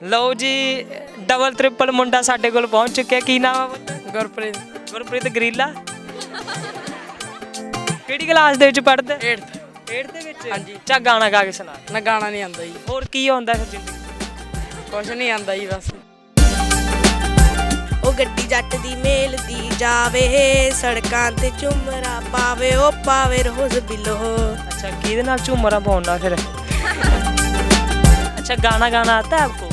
ਲਓ ਜੀ double triple ਮੁੰਡਾ ਸਾਡੇ ਕੋਲ ਪਹੁੰਚ ਚੁੱਕਿਆ। ਕੀ ਨਾਮ ਗੁਰਪ੍ਰੀਤ। ਗੁਰਪ੍ਰੀਤ ਗਰੀਲਾ। ਕਿਹੜੀ ਕਲਾਸ ਦੇ ਵਿੱਚ ਪੜ੍ਹਦਾ? 8th 8th ਦੇ ਵਿੱਚ? ਹਾਂਜੀ। ਚਾ ਗਾਣਾ ਗਾ ਕੇ ਸੁਣਾ। ਨਾ ਗਾਣਾ ਨਹੀਂ ਆਂਦਾ ਜੀ। ਹੋਰ ਕੀ ਆਉਂਦਾ ਫਿਰ ਜ਼ਿੰਦਗੀ ਕੁਝ ਨਹੀਂ ਆਂਦਾ ਜੀ ਬਸ। ਉਹ ਗੱਡੀ ਜੱਟ ਦੀ ਮੇਲ ਦੀ ਜਾਵੇ ਸੜਕਾਂ ਤੇ ਝੁੰਮਰਾ ਪਾਵੇ ਉਹ ਪਾਵੇ ਰੋਜ਼ ਬਿਲੋ। ਅੱਛਾ ਕਿਹਦੇ ਨਾਲ ਝੁੰਮਰਾ ਪਾਉਣਾ ਫਿਰ? ਅੱਛਾ ਗਾਣਾ ਗਾਣਾ ਆਤਾ ਹੈ ਆਪਕੋ?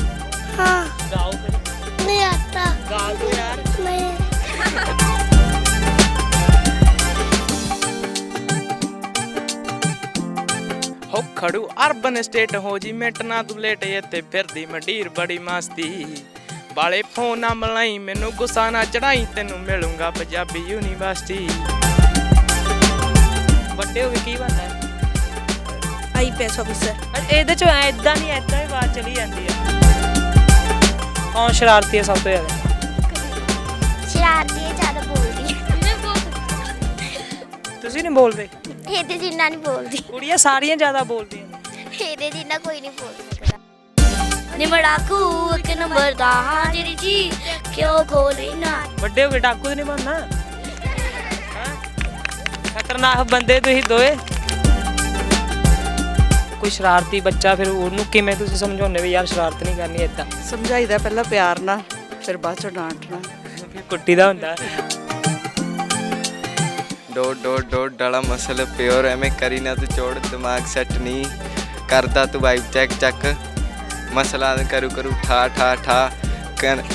हाँ गाओ फिर नहीं आता गा दो यार नहीं ਹੋ ਖੜੂ ਅਰਬਨ ਸਟੇਟ ਹੋ ਜੀ ਮਿੰਟ ਨਾ ਤੂੰ ਲੇਟ ਇੱਥੇ ਫਿਰਦੀ ਮੰਡੀਰ ਬੜੀ ਮਸਤੀ ਵਾਲੇ ਫੋਨ ਨਾ ਮਲਾਈ ਮੈਨੂੰ ਗੁੱਸਾ ਨਾ ਚੜਾਈ ਤੈਨੂੰ ਮਿਲੂੰਗਾ ਪੰਜਾਬੀ ਯੂਨੀਵਰਸਿਟੀ ਵੱਡੇ ਹੋ ਕੇ ਕੀ ਬਣਨਾ ਹੈ आईपीएस ऑफिसर ਅਰੇ ਇਹਦੇ ਚ ਐਦਾਂ ਨਹੀਂ ਐਦਾਂ ਹੀ ਬਾਤ ਚਲੀ ਜਾਂਦੀ ਹੈ ਕੌਣ ਸ਼ਰਾਰਤੀ ਹੈ ਸਭ ਤੋਂ ਜ਼ਿਆਦਾ। ਸ਼ਰਾਰਤੀ ਹੈ ਜ਼ਿਆਦਾ ਬੋਲਦੀ। ਤੁਸੀਂ ਨਹੀਂ ਬੋਲਦੇ? ਇਹਦੇ ਜਿੰਨਾ ਨਹੀਂ ਬੋਲਦੀ। ਕੁੜੀਆਂ ਸਾਰੀਆਂ ਜ਼ਿਆਦਾ ਬੋਲਦੀਆਂ ਇਹਦੇ ਜਿੰਨਾ ਕੋਈ ਨਹੀਂ ਬੋਲ ਸਕਦਾ। ਨਿਮੜਾਕੂ ਇੱਕ ਨੰਬਰ ਦਾ ਹਾਜ਼ਰੀ ਜੀ ਕਿਉਂ ਖੋਲੇ ਨਾ। ਵੱਡੇ ਹੋ ਕੇ ਡਾਕੂ ਨਹੀਂ ਬਣਨਾ। ਹੈਂ? ਖਤਰਨਾਕ ਬੰਦੇ ਤੁਸੀਂ ਦੋਏ ਕੋਈ ਸ਼ਰਾਰਤੀ ਬੱਚਾ ਫਿਰ ਉਹਨੂੰ ਕਿਵੇਂ ਤੁਸੀਂ ਸਮਝਾਉਂਦੇ ਵੀ ਯਾਰ ਸ਼ਰਾਰਤ ਨਹੀਂ ਕਰਨੀ ਏਦਾਂ? ਸਮਝਾਈਦਾ ਪਹਿਲਾਂ ਪਿਆਰ ਨਾਲ ਫਿਰ ਬਾਅਦ ਚ ਡਾਂਟਣਾ ਫਿਰ ਕੁੱਟੀ ਦਾ ਹੁੰਦਾ। ਡੋ ਡੋ ਡੋ ਡਾਲਾ ਮਸਲ ਪਿਓਰ ਐਵੇਂ ਕਰੀ ਨਾ ਤੂੰ ਚੋੜ ਦਿਮਾਗ ਸੈੱਟ ਨਹੀਂ। ਕਰਦਾ ਤੂੰ ਵਾਈਬ ਚੈੱਕ ਚੱਕ। ਮਸਲਾ ਕਰੂ ਕਰੂ ਠਾ ਠਾ ਠਾ।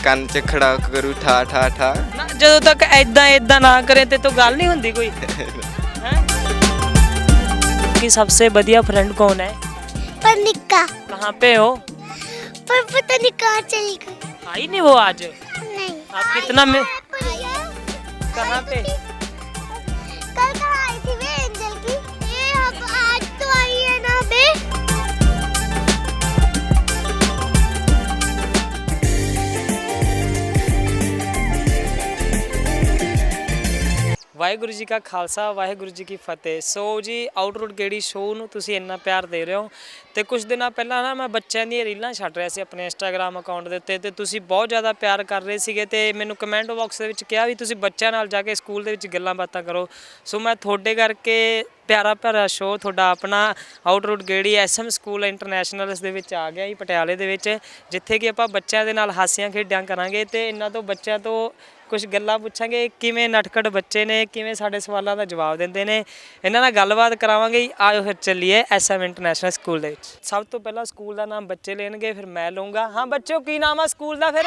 ਕੰਨ ਚ ਖੜਾ ਕਰੂ ਠਾ ਠਾ ਠਾ। ਜਦੋਂ ਤੱਕ ਐਦਾਂ ਐਦਾਂ ਨਾ ਕਰੇ ਤੇ ਤੋਂ ਗੱਲ ਨਹੀਂ ਹੁੰਦੀ ਕੋਈ। ਹੈ? कि सबसे बढ़िया फ्रेंड कौन है? पनिका। कहाँ पे हो? पर पता नहीं कहाँ चली गई। आई नहीं वो आज? नहीं। आप कितना में कहाँ पे? ਵਾਹਿਗੁਰੂ ਜੀ ਕਾ ਖਾਲਸਾ, ਵਾਹਿਗੁਰੂ ਜੀ ਕੀ ਫਤਿਹ। ਸੋ ਜੀ ਆਊਟਰੋਡ ਗੇੜੀ ਸ਼ੋਅ ਨੂੰ ਤੁਸੀਂ ਇੰਨਾ ਪਿਆਰ ਦੇ ਰਹੇ ਹੋ? ਤੇ ਕੁਝ ਦਿਨਾਂ ਪਹਿਲਾਂ ਨਾ ਮੈਂ ਬੱਚਿਆਂ ਦੀਆਂ ਰੀਲਾਂ ਛੱਡ ਰਿਹਾ ਸੀ ਆਪਣੇ ਇੰਸਟਾਗ੍ਰam ਅਕਾਊਂਟ ਦੇ ਉੱਤੇ ਤੇ ਤੁਸੀਂ ਬਹੁਤ ਜ਼ਿਆਦਾ ਪਿਆਰ ਕਰ ਰਹੇ ਸੀਗੇ ਤੇ ਮੈਨੂੰ ਕਮੈਂਟ ਬਾਕਸ ਦੇ ਵਿੱਚ ਕਿਹਾ ਵੀ ਤੁਸੀਂ ਬੱਚਿਆਂ ਨਾਲ ਜਾ ਕੇ ਸਕੂਲ ਦੇ ਵਿੱਚ ਗੱਲਾਂ ਬਾਤਾਂ ਕਰੋ। ਸੋ ਮੈਂ ਤੁਹਾਡੇ ਕਰਕੇ ਪਿਆਰਾ ਪਿਆਰਾ ਸ਼ੋਅ ਤੁਹਾਡਾ ਆਪਣਾ ਆਊਟਰੋਡ ਗੇੜੀ ਐਸਐਮ ਸਕੂਲ ਇੰਟਰਨੈਸ਼ਨਲ ਦੇ ਵਿੱਚ ਆ ਗਿਆ ਜੀ, ਪਟਿਆਲੇ ਦੇ ਵਿੱਚ, ਜਿੱਥੇ ਕਿ ਆਪਾਂ ਬੱਚਿਆਂ ਦੇ ਨਾਲ ਹਾਸੀਆਂ ਖੇਡਾਂ ਕਰਾਂਗੇ ਤੇ ਇਹਨਾਂ ਤੋਂ ਬੱਚਿਆਂ ਤੋਂ ਕੁਝ ਗੱਲਾਂ ਪੁੱਛਾਂਗੇ, ਕਿਵੇਂ ਨਟਖਟ ਬੱਚੇ ਨੇ, ਕਿਵੇਂ ਸਾਡੇ ਸਵਾਲਾਂ ਦਾ ਜਵਾਬ ਦਿੰਦੇ ਨੇ। ਇਹਨਾਂ ਨਾਲ ਗੱਲਬਾਤ ਕਰਾਵਾਂਗੇ। ਜੀ। ਆਇਓ ਫਿਰ ਚੱਲੀਏ ਐਸਐਮ ਇੰਟਰਨੈਸ਼ਨਲ ਸਕੂਲ ਦੇ ਵਿੱਚ। ਸਭ ਤੋਂ ਪਹਿਲਾਂ ਸਕੂਲ ਦਾ ਨਾਮ ਬੱਚੇ ਲੈਣਗੇ, ਫਿਰ ਮੈਂ ਲਵਾਂਗਾ ਹਾਂ, ਬੱਚਿਓ, ਕੀ ਨਾਮ ਆ ਸਕੂਲ ਦਾ ਫਿਰ?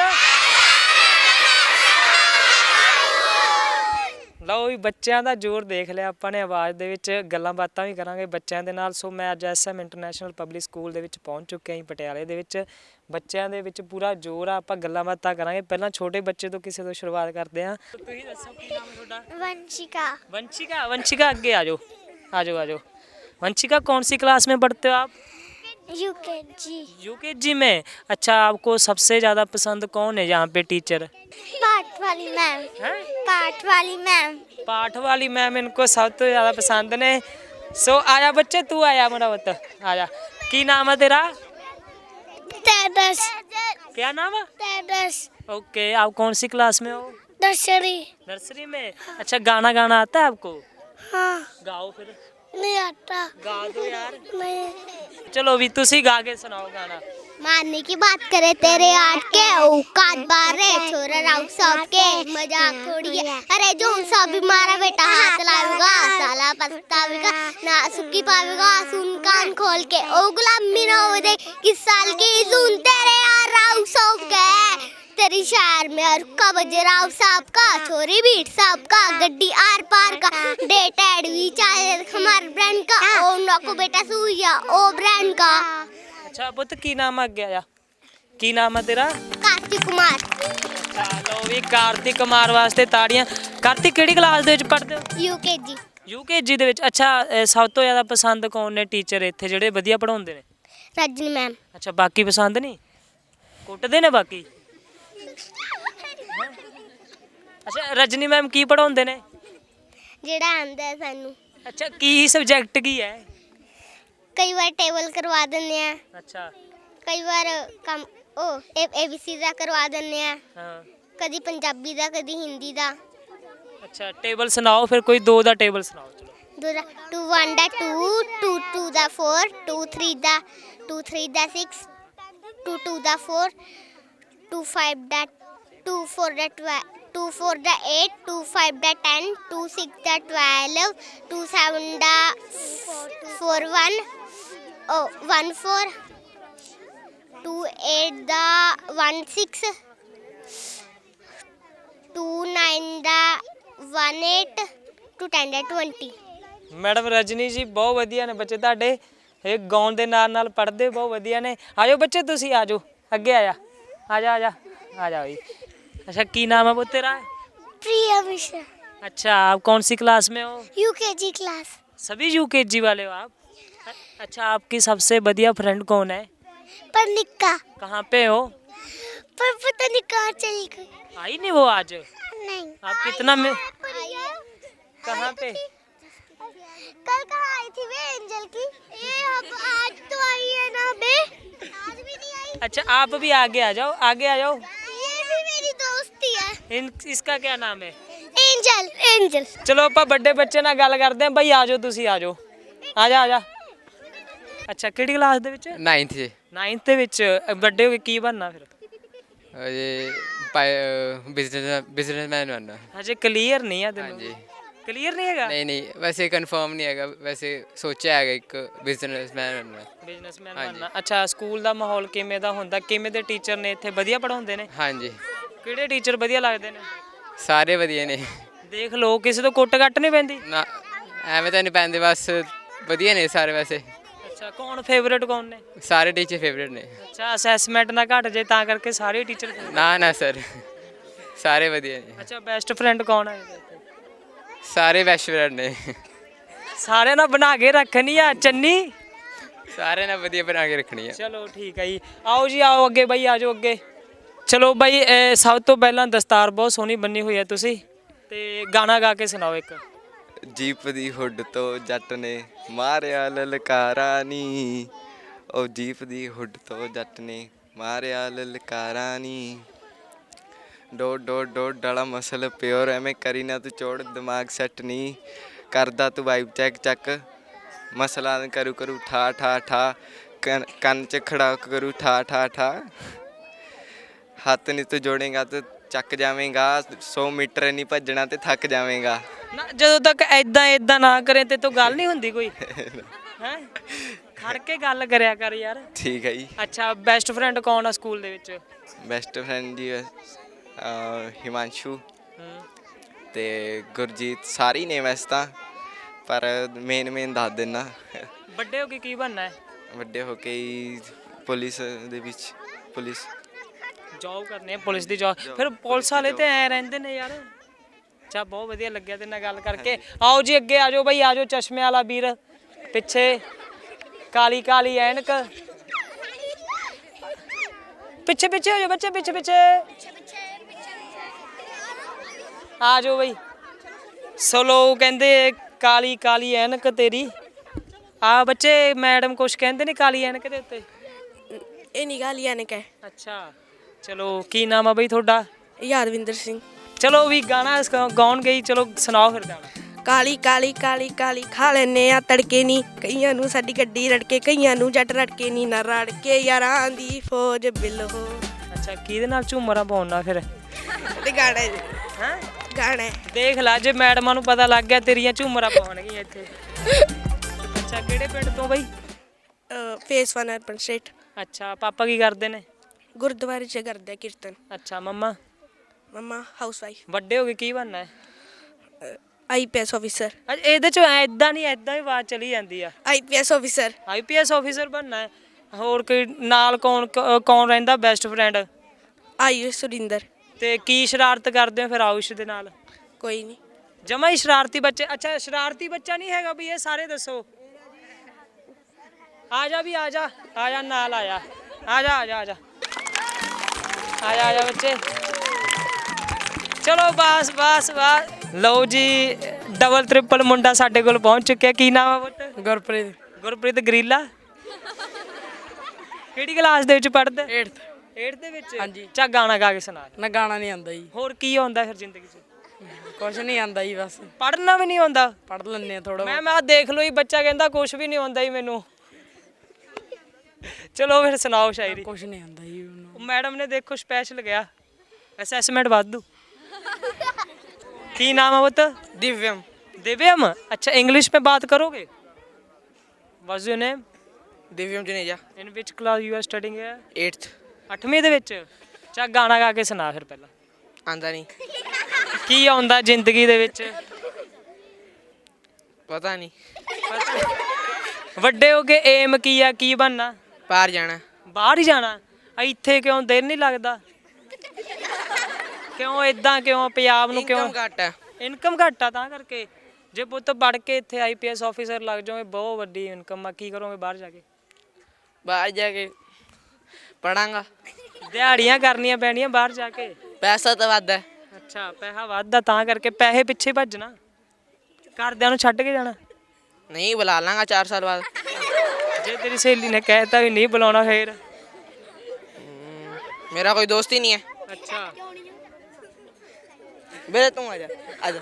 ਲਓ ਵੀ ਬੱਚਿਆਂ ਦਾ ਜ਼ੋਰ ਦੇਖ ਲਿਆ ਆਪਾਂ ਨੇ ਆਵਾਜ਼ ਦੇ ਵਿੱਚ ਗੱਲਾਂ ਬਾਤਾਂ ਵੀ ਕਰਾਂਗੇ ਬੱਚਿਆਂ ਦੇ ਨਾਲ ਸੋ ਮੈਂ ਅੱਜ ਐਸਐਮ ਇੰਟਰਨੈਸ਼ਨਲ ਪਬਲਿਕ ਸਕੂਲ ਦੇ ਵਿੱਚ ਪਹੁੰਚ ਚੁੱਕਿਆ ਹਾਂ ਪਟਿਆਲੇ ਦੇ ਵਿੱਚ ਬੱਚਿਆਂ ਦੇ ਵਿੱਚ ਪੂਰਾ ਜ਼ੋਰ ਆ ਆਪਾਂ ਗੱਲਾਂ ਬਾਤਾਂ ਕਰਾਂਗੇ ਪਹਿਲਾਂ ਛੋਟੇ ਬੱਚੇ ਤੋਂ ਕਿਸੇ ਤੋਂ ਸ਼ੁਰੂਆਤ ਕਰਦੇ ਹਾਂ ਤੁਸੀਂ ਦੱਸੋ ਕੀ ਨਾਮ ਹੈ ਤੁਹਾਡਾ वंशिका वंशिका वंशिका आगे आ जाओ आ जाओ आ जाओ वंशिका कौन सी क्लास में पढ़ते हो आप यूकेजी यूकेजी में? अच्छा आपको सबसे ज़्यादा पसंद कौन है यहाँ पे टीचर पाठ वाली मैम। पाठ वाली मैम। पाठ वाली मैम इनको सब तो ज़्यादा पसंद ने। सो so, आया बच्चे तू आया मेरा बता आया। की नाम है तेरा? तेरस क्या नाम है? तेरस ओके आप कौन सी क्लास में हो? नर्सरी नर्सरी में? अच्छा गाना गाना आता है आपको? हाँ। गाओ फिर। नहीं आता। गा दो यार। नहीं। चलो अभी तुसी गा के सुनाओ गाना। मारने की बात करे तेरे आट के, औकात बारे, छोरा राउत सब के, मज़ाक थोड़ी है। अरे जो सब मारा बेटा, हाथ लावेगा साला पछतावेगा ना सुखी पावेगा सुन कान खोल के। ओ गुलाम ना हो दे किस साल की सुन तेरे यार राउत सब के। तेरी शहर में और का बजे राव साहब का छोरी बीट साहब का गड्डी आर पार का डेट एड भी चाहे हमारे ब्रांड का ओ नको बेटा सुइया ओ ब्रांड का ਅੱਛਾ ਪੁੱਤ ਕੀ ਨਾਮ ਆ ਅੱਗੇ ਆ ਕੀ ਨਾਮ ਆ ਤੇਰਾ कार्तिक कुमार ਅੱਛਾ ਲਓ ਵੀ ਕਾਰਤਿਕ ਕੁਮਾਰ ਵਾਸਤੇ ਤਾੜੀਆਂ ਕਾਰਤਿਕ ਕਿਹੜੀ ਕਲਾਸ ਦੇ ਵਿੱਚ ਪੜ੍ਹਦੇ ਹੋ यूकेजी ਯੂਕੇਜੀ ਦੇ ਵਿੱਚ ਅੱਛਾ ਅਹ ਸਭ ਤੋਂ ਜ਼ਿਆਦਾ ਪਸੰਦ ਕੌਣ ਨੇ ਟੀਚਰ ਇੱਥੇ ਜਿਹੜੇ ਵਧੀਆ ਪੜਾਉਂਦੇ ਨੇ रजनी मैम ਅੱਛਾ ਬਾਕੀ ਪਸੰਦ ਨਹੀਂ ਕੁੱਟਦੇ ਨੇ ਬਾਕੀ ਅੱਛਾ ਰਜਨੀ ਮੈਮ ਕੀ ਪੜਾਉਂਦੇ ਨੇ? ਜਿਹੜਾ ਆਂਦਾ ਹੈ ਸਾਨੂੰ। ਅੱਛਾ ਕੀ ਸਬਜੈਕਟ ਕੀ ਹੈ? ਕਈ ਵਾਰ ਟੇਬਲ ਕਰਵਾ ਦਿੰਦੇ ਆ ਅੱਛਾ। ਕਈ ਵਾਰ ਕੰਮ ਉਹ ਏਬੀਸੀ ਦਾ ਕਰਵਾ ਦਿੰਨੇ ਆ ਹਾਂ। ਕਦੀ ਪੰਜਾਬੀ ਦਾ ਕਦੀ ਹਿੰਦੀ ਦਾ। ਅੱਛਾ ਟੇਬਲ ਸੁਣਾਓ ਫਿਰ ਕੋਈ ਦੋ ਦਾ ਟੇਬਲ ਸੁਣਾਓ ਚਲੋ। ਦੂਰਾ 2 1 ਦਾ 2 2 2 ਦਾ 4 2 3 ਦਾ 2 3 ਦਾ 6 2 2 ਦਾ 4 2 5 ਦਾ 2 4 ਦਾ 12 2 4 ਦਾ 8 2 5 ਦਾ 10 2 6 ਦਾ 12 2 7 ਦਾ 4 1 oh 1 4 2 8 ਦਾ 1 6 2 9 ਦਾ 1 8 2 10 ਦਾ 20 ਮੈਡਮ ਰਜਨੀ ਜੀ ਬਹੁਤ ਵਧੀਆ ਨੇ ਬੱਚੇ ਤੁਹਾਡੇ। ਇਹ ਗਾਉਣ ਦੇ ਨਾਲ ਨਾਲ ਪੜ੍ਹਦੇ ਬਹੁਤ ਵਧੀਆ ਨੇ। ਆਜੋ ਬੱਚੇ, ਤੁਸੀਂ ਆਜੋ ਅੱਗੇ ਆ ਜਾ। ਆ ਜਾ ਆ ਜਾ। ਆ ਜਾ। अच्छा की नाम है वो तेरा? प्रिया मिश्रा। अच्छा आप कौन सी क्लास में हो? यूकेजी क्लास सभी यूकेजी वाले हो आप? अच्छा आपकी सबसे बढ़िया फ्रेंड कौन है? पर निक्का कहाँ पे हो? पर पता नहीं कहाँ चली गई। आई नहीं वो आज? नहीं। आप कितना में कहाँ पे? कल कहाँ आई थी वे एंजल की? ये अब आज तो आई है ना बे। आज भी नहीं आई। अच्छा आप भी आगे आ जाओ आगे आ जाओ। इन इसका क्या नाम है एंजल एंजल ਚਲੋ ਆਪਾਂ ਵੱਡੇ ਬੱਚੇ ਨਾਲ ਗੱਲ ਕਰਦੇ ਹਾਂ ਬਈ ਆਜੋ ਤੁਸੀਂ ਆਜੋ ਆ ਜਾ ਆ ਜਾ ਅੱਛਾ ਕਿਹੜੀ ਕਲਾਸ ਦੇ ਵਿੱਚ 9th ਜੀ 9th ਦੇ ਵਿੱਚ ਅ, ਵੱਡੇ ਹੋ ਕੇ ਕੀ ਬਣਨਾ ਫਿਰ ਇਹ ਬਿਜ਼ਨਸ ਬਿਜ਼ਨਸਮੈਨ ਬਣਨਾ ਹਜੇ ਕਲੀਅਰ ਨਹੀਂ ਆ ਤੈਨੂੰ ਹਾਂਜੀ ਕਲੀਅਰ ਨਹੀਂ ਹੈਗਾ ਨਹੀਂ ਨਹੀਂ ਵੈਸੇ ਕਨਫਰਮ ਨਹੀਂ ਹੈਗਾ ਵੈਸੇ ਸੋਚਿਆ ਹੈਗਾ ਇੱਕ ਬਿਜ਼ਨਸਮੈਨ ਬਣਨਾ ਬਿਜ਼ਨਸਮੈਨ ਹਾਂਜੀ। ਬਣਨਾ ਅੱਛਾ ਸਕੂਲ ਦਾ ਮਾਹੌਲ ਕਿਵੇਂ ਦਾ ਹੁੰਦਾ ਕਿਵੇਂ ਦੇ ਟੀਚਰ ਨੇ ਇੱਥੇ ਵਧੀਆ ਪੜਾਉਂਦੇ ਨੇ ਹਾਂਜੀ ਕਿਹੜੇ ਟੀਚਰ ਵਧੀਆ ਲੱਗਦੇ ਨੇ? ਸਾਰੇ ਵਧੀਆ ਨੇ। ਦੇਖ ਲਓ ਕਿਸੇ ਤੋਂ ਕੁੱਟ ਕੱਟ ਨਹੀਂ ਪੈਂਦੀ? ਨਾ ਐਵੇਂ ਤਾਂ ਨਹੀਂ ਪੈਂਦੇ ਬਸ ਵਧੀਆ ਨੇ ਸਾਰੇ ਵੈਸੇ। ਅੱਛਾ ਕੌਣ ਫੇਵਰੇਟ ਕੌਣ ਨੇ? ਸਾਰੇ ਟੀਚਰ ਫੇਵਰੇਟ ਨੇ। ਅੱਛਾ ਅਸੈਸਮੈਂਟ ਨਾ ਘਟ ਜੇ ਤਾਂ ਕਰਕੇ ਸਾਰੇ ਟੀਚਰ ਨਾ? ਨਾ ਸਰ ਸਾਰੇ ਵਧੀਆ ਨੇ। ਅੱਛਾ ਬੈਸਟ ਫਰੈਂਡ ਕੌਣ ਹੈ? ਸਾਰੇ ਬੈਸਟ ਫਰੈਂਡ ਨੇ। ਸਾਰਿਆਂ ਨਾਲ ਬਣਾ ਕੇ ਰੱਖਣੀ ਆ ਚੰਨੀ? ਸਾਰੇ ਨਾਲ ਵਧੀਆ ਬਣਾ ਕੇ ਰੱਖਣੀ ਆ। ਚਲੋ ਠੀਕ ਹੈ ਜੀ। ਆਓ ਜੀ ਆਓ ਅੱਗੇ ਬਾਈ ਆਜੋ ਅੱਗੇ। ਚਲੋ ਬਾਈ, ਇਹ ਸਭ ਤੋਂ ਪਹਿਲਾਂ ਦਸਤਾਰ ਬਹੁਤ ਸੋਹਣੀ ਬੰਨੀ ਹੋਈ ਹੈ ਤੁਸੀਂ ਤੇ ਗਾਣਾ ਗਾ ਕੇ ਸੁਣਾਓ ਇੱਕ। ਜੀਪ ਦੀ ਹੁੱਡ ਤੋਂ ਜੱਟ ਨੇ ਮਾਰਿਆ ਲਲਕਾਰਾ ਨੀ। ਉਹ ਜੀਪ ਦੀ ਹੁੱਡ ਤੋਂ ਜੱਟ ਨੇ ਮਾਰਿਆ ਲਲਕਾਰਾ ਨੀ। ਡੋ ਡੋ ਡੋ, ਡਾਲਾ ਮਸਲ ਪਿਓਰ, ਐਵੇਂ ਕਰੀ ਨਾ ਤੂੰ ਚੋੜ, ਦਿਮਾਗ ਸੈੱਟ ਨਹੀਂ ਕਰਦਾ ਤੂੰ ਵਾਈਬ ਚੈੱਕ ਚੱਕ। ਮਸਲਾ ਕਰੂ ਕਰੂ ਠਾ ਠਾ ਠਾ। ਕੰਨ ਚ ਖੜਾ ਕਰੂ ਠਾ ਠਾ ਠਾ। ਹੱਥ ਨਹੀਂ ਤੂੰ ਜੋੜੇਗਾ ਤੂੰ ਚੱਕ ਜਾਵੇਂਗਾ 100 ਮੀਟਰ ਨਹੀਂ ਭੱਜਣਾ ਤੇ ਥੱਕ ਜਾਵੇਂਗਾ। ਨਾ ਜਦੋਂ ਤੱਕ ਐਦਾਂ ਐਦਾਂ ਨਾ ਕਰੇ ਤੇ ਤੋਂ ਗੱਲ ਨਹੀਂ ਹੁੰਦੀ ਕੋਈ। ਹੈ? ਖੜ ਕੇ ਗੱਲ ਕਰਿਆ ਕਰ ਯਾਰ। ਠੀਕ ਹੈ ਜੀ। ਅੱਛਾ ਬੈਸਟ ਫਰੈਂਡ ਕੌਣ ਆ ਸਕੂਲ ਦੇ ਵਿੱਚ? ਬੈਸਟ ਫਰੈਂਡ ਜੀ ਅਹ, ਹਿਮਾਂਸ਼ੂ। ਤੇ ਗੁਰਜੀਤ ਸਾਰੇ ਹੀ ਨੇ ਵੈਸੇ ਤਾਂ ਪਰ ਮੇਨ ਮੇਨ ਦੱਸ ਦਿੰਨਾ। ਵੱਡੇ ਹੋ ਕੇ ਕੀ ਬਣਨਾ ਹੈ? ਵੱਡੇ ਹੋ ਕੇ ਹੀ ਪੁਲਿਸ ਦੇ ਵਿੱਚ ਪੁਲਿਸ। ਜੌਬ ਕਰਨੀ ਹੈ ਪੁਲਿਸ ਦੀ ਜੌਬ ਫਿਰ ਪੁਲਿਸ ਵਾਲੇ ਤੇ ਐ ਰਹਿੰਦੇ ਨੇ ਯਾਰ। ਅੱਛਾ ਬਹੁਤ ਵਧੀਆ ਲੱਗਿਆ ਤੇਰੇ ਨਾਲ ਗੱਲ ਕਰਕੇ। ਆਓ ਜੀ ਅੱਗੇ ਆਜੋ ਬਈ ਆਜੋ ਚਸ਼ਮੇ ਵਾਲਾ ਵੀਰ। ਪਿੱਛੇ। ਕਾਲੀ ਕਾਲੀ ਐਨਕ। ਪਿੱਛੇ ਪਿੱਛੇ ਹੋ ਬੱਚੇ ਪਿੱਛੇ ਪਿੱਛੇ। ਆ ਜਾਓ ਬਈ। ਸੋ ਲੋਕ ਕਹਿੰਦੇ ਕਾਲੀ ਕਾਲੀ ਐਨਕ ਤੇਰੀ। ਆ ਬੱਚੇ ਮੈਡਮ ਕੁਛ ਕਹਿੰਦੇ ਨੇ ਕਾਲੀ ਐਨਕ ਦੇ ਉੱਤੇ? ਇਹ ਨਿਗਾਲੀਆਂ ਨੇ ਕਹਿ ਅੱਛਾ। ਚਲੋ ਕੀ ਨਾਮ ਆ ਬਈ ਤੁਹਾਡਾ? ਯਾਦਵਿੰਦਰ ਸਿੰਘ। ਚਲੋ ਵੀ ਗਾਣਾ ਸ- ਗਾਉਣ ਗਈ ਚਲੋ ਸੁਣਾਓ ਫਿਰ ਗਾਣਾ। ਕਾਲੀ ਕਾਲੀ ਕਾਲੀ ਕਾਲੀ ਖਾ ਲੈਨੇ ਆ ਤੜਕੇ ਨਹੀਂ ਕਈਆਂ ਨੂੰ ਸਾਡੀ ਗੱਡੀ ਰੜਕੇ ਕਈਆਂ ਨੂੰ ਜੱਟ ਰੜਕੇ ਨਹੀਂ ਨਾ ਰੜ ਕੇ ਯਾਰਾਂ ਦੀ ਫੌਜ ਬਿੱਲ ਹੋ। ਅੱਛਾ ਕਿਹਦੇ ਨਾਲ ਝੂਮਰਾਂ ਪਾਉਣਾ ਫਿਰ? ਤੇ ਗਾਣਾ ਹੈ ਹੈ? ਗਾਣਾ ਹੈ। ਦੇਖ ਲੈ ਜੇ ਮੈਡਮਾਂ ਨੂੰ ਪਤਾ ਲੱਗ ਗਿਆ ਤੇਰੀਆਂ ਝੂਮਰਾਂ ਪਾਉਣਗੀਆਂ ਇੱਥੇ। ਅੱਛਾ ਕਿਹੜੇ ਪਿੰਡ ਤੋਂ ਬਈ? ਫੇਸ 1 ਅਰਬਨ ਸਟੇਟ ਅੱਛਾ ਪਾਪਾ ਕੀ ਕਰਦੇ ਨੇ? ਗੁਰਦੁਆਰੇ ਚ ਕਰਦੇ ਕੀਰਤਨ। ਅੱਛਾ ਮੰਮਾ? ਮਮਾ ਹਾਊਸ ਵਾਈਫ ਵੱਡੇ ਹੋ ਕੇ ਕੀ ਬਣਨਾ ਹੈ? ਆਈਪੀਐਸ ਆਫੀਸਰ ਅੱਛਾ, ਇਹਦੇ ਚ ਐਦਾਂ ਨਹੀਂ ਐਦਾਂ ਹੀ ਆਵਾਜ਼ ਚਲੀ ਜਾਂਦੀ ਆ। ਆਈਪੀਐਸ ਆਫੀਸਰ ਆਈਪੀਐਸ ਆਫੀਸਰ ਬਣਨਾ ਹੈ। ਹੋਰ ਕੋਈ ਨਾਲ ਕੌਣ ਕ- ਕੌਣ ਰਹਿੰਦਾ ਬੈਸਟ ਫਰੈਂਡ ਆਯੁਸ਼ ਸੁਰਿੰਦਰ। ਤੇ ਕੀ ਸ਼ਰਾਰਤ ਕਰਦੇ ਹੋ ਫਿਰ ਆਉਸ਼ ਦੇ ਨਾਲ? ਕੋਈ ਨਹੀਂ ਜਮਾ ਹੀ ਸ਼ਰਾਰਤੀ ਬੱਚੇ ਅੱਛਾ ਸ਼ਰਾਰਤੀ ਬੱਚਾ ਨਹੀਂ ਹੈਗਾ ਵੀ ਇਹ ਸਾਰੇ ਦੱਸੋ। ਆ ਜਾ ਵੀ ਆ ਜਾ ਆ ਜਾ ਨਾਲ ਆ ਜਾ ਆ ਜਾ ਆ ਜਾ ਆ ਜਾ। ਆ ਜਾ ਆ ਜਾ ਬੱਚੇ। ਚਲੋ ਬਸ ਬਸ ਬਸ। ਲਓ ਜੀ ਡਬਲ ਟ੍ਰਿਪਲ ਮੁੰਡਾ ਸਾਡੇ ਕੋਲ ਪਹੁੰਚ ਚੁੱਕਿਆ। ਕੀ ਨਾਮ ਆ ਪੁੱਤ? ਗੁਰਪ੍ਰੀਤ। ਗੁਰਪ੍ਰੀਤ ਗਰੀਲਾ। ਕਿਹੜੀ ਕਲਾਸ ਦੇ ਵਿੱਚ ਪੜ੍ਹਦਾ? 8th 8 ਦੇ ਵਿੱਚ? ਹਾਂਜੀ। ਚਾ ਗਾਣਾ ਗਾ ਕੇ ਸੁਣਾ ਨਾ ਗਾਣਾ ਨਹੀਂ ਆਉਂਦਾ ਜੀ। ਹੋਰ ਕੀ ਆਉਂਦਾ ਫਿਰ ਜ਼ਿੰਦਗੀ 'ਚ? ਕੁਝ ਨਹੀਂ ਆਉਂਦਾ ਜੀ ਬਸ। ਪੜ੍ਹਨਾ ਵੀ ਨਹੀਂ ਆਉਂਦਾ। ਪੜ ਆ ਥੋੜਾ ਮੈਂ ਮੈਂ ਦੇਖ ਲਓ ਜੀ ਬੱਚਾ ਕਹਿੰਦਾ ਕੁਝ ਵੀ ਨਹੀਂ ਆਉਂਦਾ ਜੀ ਮੈਨੂੰ। ਚਲੋ ਫਿਰ ਸੁਣਾਓ ਸ਼ਾਇਰੀ। ਕੁਝ ਨਹੀਂ ਆਉਂਦਾ ਜੀ ਉਹਨੂੰ ਉਹ ਮੈਡਮ ਨੇ ਦੇਖੋ ਸਪੈਸ਼ਲ ਗਿਆ ਅਸੈਸਮੈਂਟ ਵਾਧੂ ਕੀ ਨਾਮ ਹੈ ਪੁੱਤ ਦਿਵਯਮ दिव्यम अच्छा इंग्लिश में बात करोगे was your name Divyam Janeja in which class you are studying है 8th 8ਵੀਂ ਦੇ ਵਿੱਚ ਚਾ ਗਾਣਾ ਗਾ ਕੇ ਸੁਣਾ ਫਿਰ ਪਹਿਲਾਂ ਆਂਦਾ ਨਹੀਂ ਕੀ ਆਉਂਦਾ ਜ਼ਿੰਦਗੀ ਦੇ ਵਿੱਚ ਪਤਾ ਨਹੀਂ ਵੱਡੇ ਹੋ ਕੇ ਏਮ ਕੀ ਆ ਕੀ ਬਣਨਾ ਬਾਹਰ ਜਾਣਾ ਬਾਹਰ ਹੀ ਜਾਣਾ ਆ ਇੱਥੇ ਕਿਉਂ ਦਿਲ ਨਹੀਂ ਲੱਗਦਾ? ਕਿਉਂ ਇਦਾਂ ਕਿਉਂ ਪੰਜਾਬ ਨੂੰ ਕਿਉਂ? ਇਨਕਮ ਘੱਟ ਹੈ ਇਨਕਮ ਘੱਟ ਆ ਤਾਂ ਕਰਕੇ। ਜੇ ਪੁੱਤ ਪੜ ਕੇ ਇੱਥੇ ਆਈਪੀਐਸ ਆਫੀਸਰ ਲੱਗ ਜਾਓਗੇ ਬਹੁਤ ਵੱਡੀ ਇਨਕਮ ਆ। ਕੀ ਕਰੋਗੇ ਬਾਹਰ ਜਾ ਕੇ? ਬਾਹਰ ਜਾ ਕੇ ਪੜਾਂਗਾ। ਦਿਹਾੜੀਆਂ ਕਰਨੀਆਂ ਪੈਣੀਆਂ ਬਾਹਰ ਜਾ ਕੇ। ਪੈਸਾ ਤਾਂ ਵੱਧ ਹੈ ਅੱਛਾ ਪੈਸਾ ਵੱਧਦਾ ਤਾਂ ਕਰਕੇ। ਪੈਸੇ ਪਿੱਛੇ ਭੱਜਣਾ। ਘਰਦਿਆਂ ਨੂੰ ਛੱਡ ਕੇ ਜਾਣਾ। ਨਹੀਂ ਬੁਲਾ ਲਾਂਗਾ 4 ਸਾਲ ਬਾਅਦ। ਜੇ ਤੇਰੀ ਸਹੇਲੀ ਨੇ ਕਹਿਤਾ ਵੀ ਨਹੀਂ ਬੁਲਾਉਣਾ ਫੇਰ। ਮੇਰਾ ਕੋਈ ਦੋਸਤ ਹੀ ਨਹੀਂ ਹੈ। ਅੱਛਾ। ਵੀਰੇ ਤੂੰ ਆ ਜਾ ਆ ਜਾ।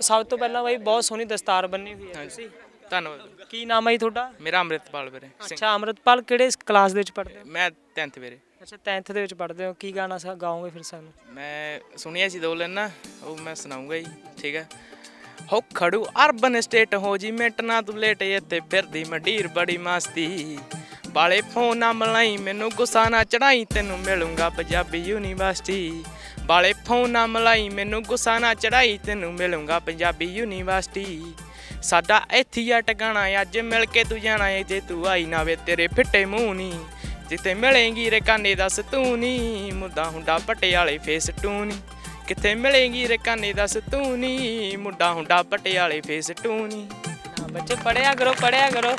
ਸਭ ਤੋਂ ਪਹਿਲਾਂ ਬਈ ਬਹੁਤ ਸੋਹਣੀ ਦਸਤਾਰ ਬੰਨੀ ਹੋਈ ਹੈ ਤੁਸੀਂ। ਧੰਨਵਾਦ। ਕੀ ਨਾਮ ਹੈ ਜੀ ਤੁਹਾਡਾ? ਮੇਰਾ ਅੰਮ੍ਰਿਤਪਾਲ ਵੀਰੇ ਸਿੰਘ। ਅੱਛਾ ਅਮਰਤਪਾਲ ਕਿਹੜੇ ਕਲਾਸ ਦੇ ਵਿੱਚ ਪੜ੍ਹਦੇ ਹੋ? ਮੈਂ 10th ਵੀਰੇ। ਅੱਛਾ 10th ਦੇ ਵਿੱਚ ਪੜ੍ਹਦੇ ਹੋ। ਕੀ ਗਾਣਾ ਸਾ ਗਾਓਗੇ ਫਿਰ ਸਾਨੂੰ? ਮੈਂ ਸੁਣਿਆ ਸੀ ਦੋ ਲੈਣਾ ਉਹ ਮੈਂ ਸੁਣਾਉਂਗਾ ਜੀ ਠੀਕ ਹੈ। ਹੋ ਖੜੂ ਅਰਬਨ ਸਟੇਟ ਹੋ ਜੀ ਮਿੰਟ ਨਾ ਤੂੰ ਲੇਟ ਇੱਥੇ ਫਿਰਦੀ ਮੰਡੀਰ ਬੜੀ ਮਸਤੀ। ਬਾਲੇ ਫੋਨ ਨਾ ਮਲਾਈ, ਮੈਨੂੰ ਗੁੱਸਾ ਨਾ ਚੜਾਈ ਤੈਨੂੰ ਮਿਲੂੰਗਾ ਪੰਜਾਬੀ ਯੂਨੀਵਰਸਿਟੀ। ਬਾਲੇ ਫੋਨ ਨਾ ਮਲਾਈ, ਮੈਨੂੰ ਗੁੱਸਾ ਨਾ ਚੜਾਈ ਤੈਨੂੰ ਮਿਲੂੰਗਾ ਪੰਜਾਬੀ ਯੂਨੀਵਰਸਿਟੀ। ਸਾਡਾ ਇੱਥੇ ਆ ਟਿਕਾਣਾ ਅੱਜ ਮਿਲ ਕੇ ਤੂੰ ਜਾਣਾ ਏ, ਜੇ ਤੂੰ ਆਈ ਨਾ ਵੇ ਤੇਰੇ ਫਿੱਟੇ ਮੂੰਹ ਨੀ। ਜਿੱਥੇ ਮਿਲੇਂਗੀ ਰੇ ਦੱਸ ਤੂੰ ਨੀ, ਮੁੰਡਾ ਹੁੰਡਾ ਪਟਿਆਲੇ ਫੇਸ ਟੂ ਨੀ। ਕਿੱਥੇ ਮਿਲੇਂਗੀ ਰੇ ਦੱਸ ਤੂੰ ਨੀ, ਮੁੰਡਾ ਹੁੰਡਾ ਪਟਿਆਲੇ ਫੇਸ ਟੂ ਨੀ। ਬੱਚੇ ਪੜਿਆ ਕਰੋ ਪੜਿਆ ਕਰੋ।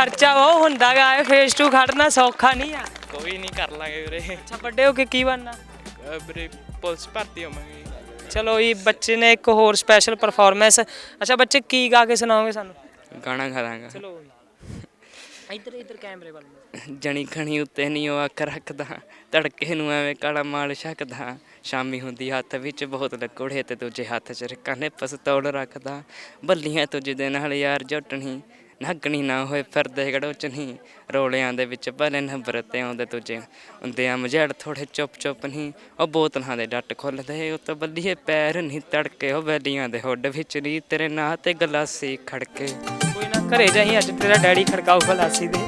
ਖਰਚਾ ਉਹ ਹੁੰਦਾ ਗਾ ਇਹ ਫੇਸ 2 ਖੜਨਾ ਸੌਖਾ ਨਹੀਂ ਆ। ਕੋਈ ਨਹੀਂ ਕਰ ਲਾਂਗੇ ਵੀਰੇ। ਅੱਛਾ ਵੱਡੇ ਹੋ ਕੇ ਕੀ ਬਣਨਾ? ਅਹ ਵੀਰੇ ਪੁਲਿਸ ਭਰਤੀ ਹੋਵਾਂਗੇ। ਚਲੋ ਜੀ ਬੱਚੇ ਨੇ ਇੱਕ ਹੋਰ ਸਪੈਸ਼ਲ ਪਰਫਾਰਮੈਂਸ ਅੱਛਾ ਬੱਚੇ ਕੀ ਗਾ ਕੇ ਸੁਣਾਓਗੇ ਸਾਨੂੰ? ਗਾਣਾ ਖਾਦਾਂਗਾ ਚਲੋ ਇੱਧਰ ਇੱਧਰ ਕੈਮਰੇ ਵੱਲ ਨੂੰ। ਜਣੀ ਖਣੀ ਉੱਤੇ ਨਹੀਂ ਉਹ ਅੱਖ ਰੱਖਦਾ ਤੜਕੇ ਨੂੰ ਐਵੇਂ ਕਾਲਾ ਮਾਲ ਛਕਦਾ। ਸ਼ਾਮੀ ਹੁੰਦੀ ਹੱਥ ਵਿੱਚ ਬਹੁਤ ਲੱਕੋੜੇ ਤੇ ਦੂਜੇ ਹੱਥ 'ਚ ਰਕਾਨੇ ਪਸਤੌਲ ਰੱਖਦਾ। ਬੱਲੀਆਂ ਤੁਝ ਦੇ ਨਾਲ ਯਾਰ ਜੁੱਟਣੀ ਨਗਣੀ ਨਾ ਹੋਏ ਫਿਰਦੇ ਗੜੋਚਨੀ ਰੋਲਿਆਂ ਦੇ ਵਿੱਚ ਭਲੇ ਨੰਬਰ ਤੇ ਆਉਂਦੇ ਤੁਝੇ ਹੁੰਦੇ ਆ ਮਝੜ ਥੋੜੇ ਚੁੱਪ ਚੁੱਪ ਨਹੀਂ। ਉਹ ਬੋਤਲਾਂ ਦੇ ਡੱਟ ਖੁੱਲਦੇ ਉੱਤੇ ਬੱਲੀਏ ਪੈਰ ਨਹੀਂ ਤੜਕੇ। ਉਹ ਬੈਲੀਆਂ ਦੇ ਹੁੱਡ ਵਿੱਚ ਨਹੀਂ ਤੇਰੇ ਨਾਂ ਤੇ ਗਲਾਸੀ ਖੜਕੇ। ਕੋਈ ਨਾ ਘਰੇ ਜਾਈ ਅੱਜ ਤੇਰਾ ਡੈਡੀ ਖੜਕਾਊ ਖਲਾਸੀ ਦੇ।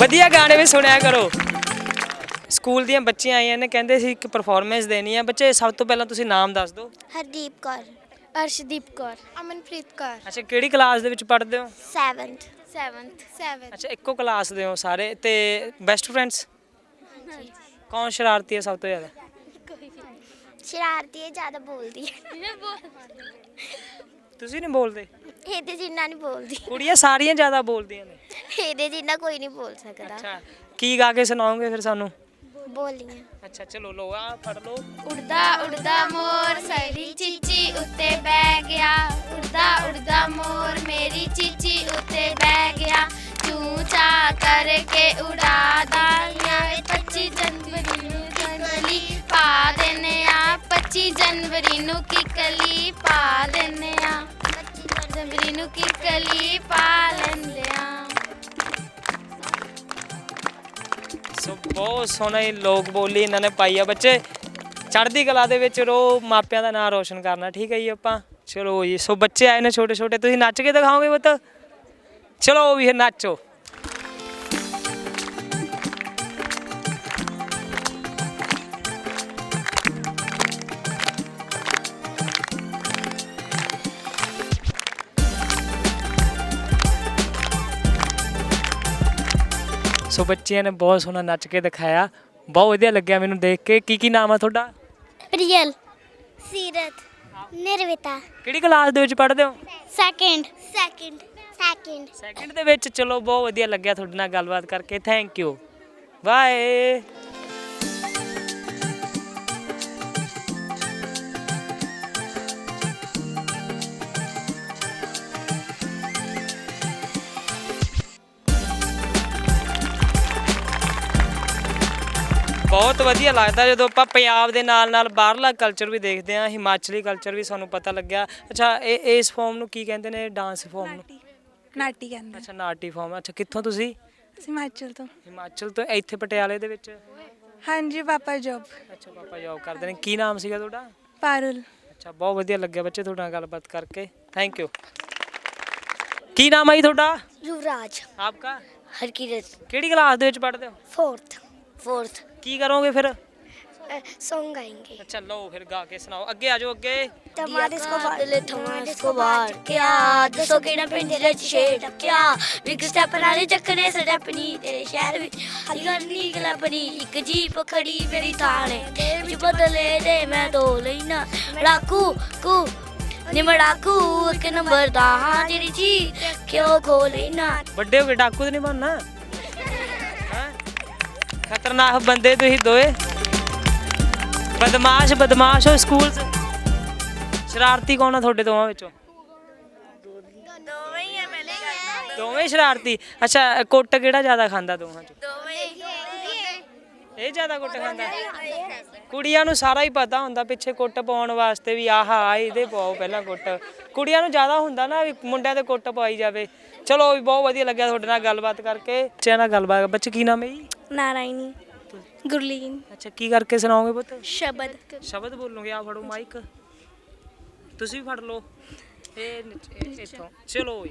ਵਧੀਆ ਗਾਣੇ ਵੀ ਸੁਣਿਆ ਕਰੋ। ਸਕੂਲ ਦੀਆਂ ਬੱਚੀਆਂ ਆਈਆਂ ਨੇ ਕਹਿੰਦੇ ਸੀ ਇੱਕ ਪਰਫਾਰਮੈਂਸ ਦੇਣੀ ਆ। ਬੱਚੇ ਸਭ ਤੋਂ ਪਹਿਲਾਂ ਤੁਸੀਂ ਨਾਮ ਦੱਸ ਦਿਓ। ਹਰਦੀਪ ਕੌਰ। ਅਰਸ਼ਦੀਪ ਕੌਰ। ਅਮਨਪ੍ਰੀਤ ਕੌਰ। ਅੱਛਾ ਕਿਹੜੀ ਕਲਾਸ ਦੇ ਵਿੱਚ ਪੜ੍ਹਦੇ ਹੋ? 7th 7th 7th ਅੱਛਾ ਇੱਕੋ ਕਲਾਸ ਦੇ ਹੋ ਸਾਰੇ ਤੇ ਬੈਸਟ ਫਰੈਂਡਸ ਕੌਣ ਸ਼ਰਾਰਤੀ ਹੈ ਸਭ ਤੋਂ ਜ਼ਿਆਦਾ? ਸ਼ਰਾਰਤੀ ਹੈ ਜ਼ਿਆਦਾ ਬੋਲਦੀ ਹੈ। ਤੁਸੀਂ ਨਹੀਂ ਬੋਲਦੇ? ਇਹਦੇ ਜਿੰਨਾ ਨਹੀਂ ਬੋਲਦੀ। ਕੁੜੀਆਂ ਸਾਰੀਆਂ ਜ਼ਿਆਦਾ ਬੋਲਦੀਆਂ ਨੇ। ਇਹਦੇ ਜਿੰਨਾ ਕੋਈ ਨਹੀਂ ਬੋਲ ਸਕਦਾ। ਅੱਛਾ ਕੀ ਗਾ ਕੇ ਸੁਣਾਓਗੇ ਫਿਰ ਸਾਨੂੰ? ਬੋਲੀਆਂ। ਅੱਛਾ ਚਲੋ ਲੋ ਆ ਫੜ ਲੋ ਉੜਦਾ ਉੜਦਾ ਮੋਰ ਸੈਲੀ ਚੀਚੀ ਉੱਤੇ ਬਹਿ ਗਿਆ। ਉੜਦਾ ਉੜਦਾ ਮੋਰ ਮੇਰੀ ਚੀਚੀ ਉੱਤੇ ਬਹਿ ਗਿਆ। ਚੂੰ ਚਾ ਕਰਕੇ ਉਡਾ ਦਾਈਆਂ 25 ਜਨਵਰੀ ਨੂੰ ਜਨਵਰੀ ਪਾ ਦਿੰਨੇ ਆ 25 ਜਨਵਰੀ ਨੂੰ ਕਿਕਲੀ ਪਾ ਦਿੰਨੇ ਆ। 25 ਜਨਵਰੀ ਨੂੰ ਕਿਕਲੀ ਪਾ ਲੈਂਦੇ ਆ। ਸੋ ਬਹੁਤ ਸੋਹਣਾ ਹੀ ਲੋਕ ਬੋਲੀ ਇਹਨਾਂ ਨੇ ਪਾਈ ਆ ਬੱਚੇ। ਚੜ੍ਹਦੀ ਕਲਾ ਦੇ ਵਿੱਚ ਰੋ ਮਾਪਿਆਂ ਦਾ ਨਾਮ ਰੋਸ਼ਨ ਕਰਨਾ, ਠੀਕ ਹੈ ਜੀ ਆਪਾਂ? ਚਲੋ ਜੀ, ਸੋ ਬੱਚੇ ਆਏ ਨੇ ਛੋਟੇ ਛੋਟੇ ਤੁਸੀਂ ਨੱਚ ਕੇ ਦਿਖਾਓਗੇ ਪੁੱਤ? ਚਲੋ ਵੀ ਫਿਰ ਨੱਚੋ। ਸੋ ਬੱਚਿਆਂ ਨੇ ਬਹੁਤ ਸੋਹਣਾ ਨੱਚ ਕੇ ਦਿਖਾਇਆ। ਬਹੁਤ ਵਧੀਆ ਲੱਗਿਆ ਮੈਨੂੰ ਦੇਖ ਕੇ। ਕੀ ਕੀ ਨਾਮ ਆ ਤੁਹਾਡਾ? ਪ੍ਰੀਅਲ ਸੀਰਤ ਨਿਰਵਿਤਾ। ਕਿਹੜੀ ਕਲਾਸ ਦੇ ਵਿੱਚ ਪੜ੍ਹਦੇ ਹੋ? ਸੈਕਿੰਡ ਸੈਕਿੰਡ ਸੈਕਿੰਡ ਸੈਕਿੰਡ ਦੇ ਵਿੱਚ। ਚਲੋ ਬਹੁਤ ਵਧੀਆ ਲੱਗਿਆ ਤੁਹਾਡੇ ਨਾਲ ਗੱਲਬਾਤ ਕਰਕੇ। ਥੈਂਕ ਯੂ ਬਾਏ ਬਹੁਤ ਵਧੀਆ ਲੱਗਦਾ ਜਦੋਂ ਆਪਾਂ ਪੰਜਾਬ ਦੇ ਨਾਲ ਨਾਲ ਬਾਹਰਲਾ ਕਲਚਰ ਵੀ ਦੇਖਦੇ ਆ ਹਿਮਾਚਲੀ ਕਲਚਰ ਵੀ ਸਾਨੂੰ ਪਤਾ ਲੱਗਿਆ। ਅੱਛਾ ਇਹ ਇਸ ਫਾਰਮ ਨੂੰ ਕੀ ਕਹਿੰਦੇ ਨੇ? ਡਾਂਸ ਫਾਰਮ ਨੂੰ? ਨਾਟੀ ਕਹਿੰਦੇ। ਅੱਛਾ ਨਾਟੀ ਫਾਰਮ ਅੱਛਾ ਕਿੱਥੋਂ ਤੁਸੀਂ? ਹਿਮਾਚਲ ਤੋਂ। ਹਿਮਾਚਲ ਤੋਂ ਇੱਥੇ ਪਟਿਆਲੇ ਦੇ ਵਿੱਚ? ਹਾਂਜੀ ਪਾਪਾ ਜੋਬ ਅੱਛਾ ਪਾਪਾ ਜੋਬ ਕਰਦੇ ਨੇ। ਕੀ ਨਾਮ ਸੀਗਾ ਤੁਹਾਡਾ? ਪਾਰੁਲ। ਅੱਛਾ ਬਹੁਤ ਵਧੀਆ ਲੱਗਿਆ ਬੱਚੇ ਤੁਹਾਡੇ ਨਾਲ ਗੱਲਬਾਤ ਕਰਕੇ। ਥੈਂਕ ਯੂ ਕੀ ਨਾਮ ਹੈ ਤੁਹਾਡਾ? ਯੁਵਰਾਜ। ਆਪਕਾ? ਹਰਕੀਰਤ। ਕਿਹੜੀ ਕਲਾਸ ਦੇ ਵਿੱਚ ਪੜ੍ਹਦੇ ਹੋ? 4th 4th ਕੀ ਕਰੋਗੇ ਫਿਰ सॉन्ग गाएंगे ਅੱਛਾ ਲਓ ਫਿਰ ਗਾ ਕੇ ਸੁਣਾਓ ਅੱਗੇ ਆ ਜਾਓ ਅੱਗੇ टमाटर को बादल टमाटर को बाहर क्या दसो केड़ा पिंड रच छेड़ क्या बिग स्टेप नाले चक्कने सटपनी तेरे शहर विच हरी गन्नी गलपनी एक जीप खड़ी मेरी थाने विच बदले दे मैं दो लेना डाकू कू निमड़ाकू एक नंबर दा हां तेरी जी क्यों खो लेना ਵੱਡੇ ਹੋ ਕੇ ਡਾਕੂ ਤੇ ਨਹੀਂ ਬਣਨਾ ਹੈਂ? ਖਤਰਨਾਕ ਬੰਦੇ ਤੁਸੀਂ ਦੋਏ। ਬਦਮਾਸ਼ ਬਦਮਾਸ਼ ਹੋ ਸਕੂਲ 'ਚ। ਸ਼ਰਾਰਤੀ ਕੌਣ ਆ ਤੁਹਾਡੇ ਦੋਵਾਂ ਵਿੱਚੋਂ? ਦੋਵੇਂ ਹੀ ਸ਼ਰਾਰਤੀ। ਅੱਛਾ ਕੁੱਟ ਕਿਹੜਾ ਜ਼ਿਆਦਾ ਖਾਂਦਾ ਦੋਵਾਂ 'ਚੋਂ? ਇਹ ਜ਼ਿਆਦਾ ਕੁੱਟ ਖਾਂਦਾ। ਕੁੜੀਆਂ ਨੂੰ ਸਾਰਾ ਹੀ ਪਤਾ ਹੁੰਦਾ ਪਿੱਛੇ ਕੁੱਟ ਪਾਉਣ ਵਾਸਤੇ ਵੀ ਆਹਾ ਇਹਦੇ ਪਾਓ ਪਹਿਲਾਂ ਕੁੱਟ। ਕੁੜੀਆਂ ਨੂੰ ਜ਼ਿਆਦਾ ਹੁੰਦਾ ਨਾ ਵੀ ਮੁੰਡਿਆਂ ਤੇ ਕੁੱਟ ਪਾਈ ਜਾਵੇ। ਚਲੋ ਵੀ ਬਹੁਤ ਵਧੀਆ ਲੱਗਿਆ ਤੁਹਾਡੇ ਨਾਲ ਗੱਲਬਾਤ ਕਰਕੇ। ਬੱਚਿਆਂ ਨਾਲ ਗੱਲਬਾਤ ਬੱਚੇ ਕੀ ਨਾਮ ਹੈ ਜੀ? ਨਾਰਾਇਣੀ। ਗੁਰਲੀਨ। ਅੱਛਾ ਕੀ ਕਰਕੇ ਸੁਣਾਓਗੇ ਪੁੱਤ? ਸ਼ਬਦ। ਸ਼ਬਦ ਬੋਲੋਗੇ? ਆ ਫੜੋ ਮਾਈਕ ਤੁਸੀਂ ਵੀ ਫੜ ਲਓ। ਇਹ ਇੱਥੋਂ। ਚਲੋ ਵੀ